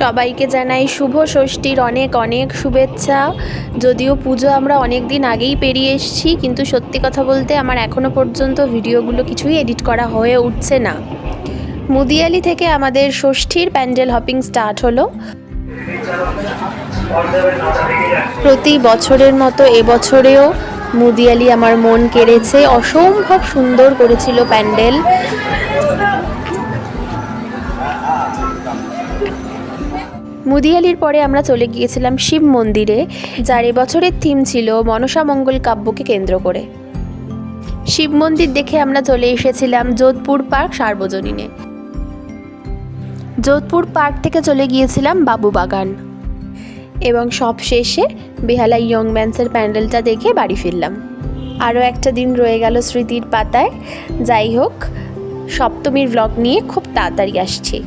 সবাইকে জানাই শুভ ষষ্ঠীর অনেক অনেক শুভেচ্ছা। যদিও পুজো আমরা অনেক দিন আগেই পেরিয়ে এসেছি, কিন্তু সত্যি কথা বলতে আমার এখনও পর্যন্ত ভিডিওগুলো কিছুই এডিট করা হয়ে উঠছে না। মুদিয়ালি থেকে আমাদের ষষ্ঠীর প্যান্ডেল হপিং স্টার্ট হলো। প্রতি বছরের মতো এবছরেও মুদিয়ালি আমার মন কেড়েছে, অসম্ভব সুন্দর করেছিল প্যান্ডেল। মুদিয়ালির পরে আমরা চলে গিয়েছিলাম শিব মন্দিরে, যার এবছরের থিম ছিল মনসা মঙ্গল কাব্যকে কেন্দ্র করে। শিব মন্দির দেখে আমরা চলে এসেছিলাম যোধপুর পার্ক সার্বজনীনে। যোধপুর পার্ক থেকে চলে গিয়েছিলাম বাবুবাগান এবং সব শেষে বেহালা ইয়ং ম্যান্সের প্যান্ডেলটা দেখে বাড়ি ফিরলাম। আরও একটা দিন রয়ে গেল স্মৃতির পাতায়। যাই হোক, সপ্তমীর ব্লগ নিয়ে খুব তাড়াতাড়ি আসছি।